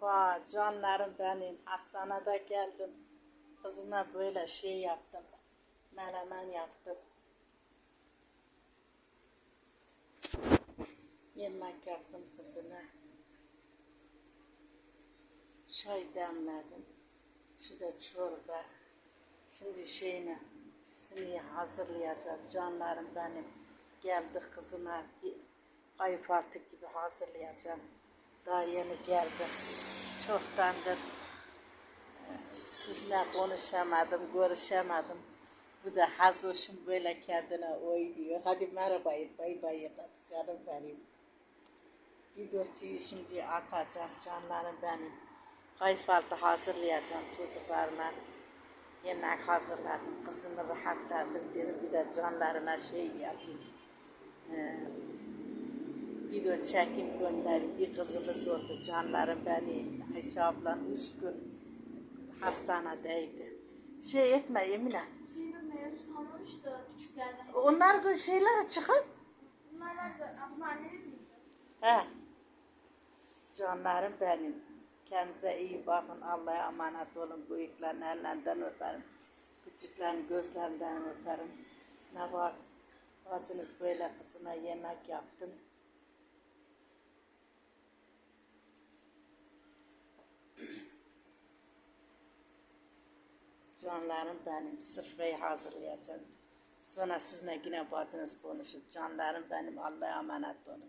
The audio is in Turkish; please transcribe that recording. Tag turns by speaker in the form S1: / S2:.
S1: Hoppa canlarım benim. Hastanede geldim. Kızıma böyle şey yaptım. Menemen yaptım. Yemek yaptım kızına. Çay demledim. Şu da çorba. Şimdi şeyini simiyi hazırlayacağım. Canlarım benim. Geldi kızıma bir kayıfartı gibi hazırlayacağım. Daha yeni geldi. Çoktandır e, sizinle konuşamadım, görüşemedim. Bu da Hazoş'um böyle kendine oynuyor. Hadi merhaba, bay bay hadi canım benim. Videosu şimdi atacağım canlarım benim. Kayıfaltı hazırlayacağım çocuklarıma. Yemek hazırladım, kızımı rahatladım. Dedim bir de canlarıma şey yapayım. Ee, video çekim göndereyim. Bir kızımız oldu canlarım benim. Ayşe ablam üç gün hastanedeydi. Şey etme Emine.
S2: Şeyin mevzu kalmamış da küçüklerden.
S1: Onlar bu şeyler çıkar.
S2: Bunlar? Bunlar annenin miydi?
S1: He. Canlarım benim. Kendinize iyi bakın. Allah'a emanet olun. Büyüklerin ellerinden öperim. Küçüklerin gözlerinden öperim. Ne var? Bacınız böyle kızına yemek yaptım. Canlarım benim. Sırfayı hazırlayacağım. Sonra sizinle yine bacınız konuşup canlarım benim Allah'a emanet olun.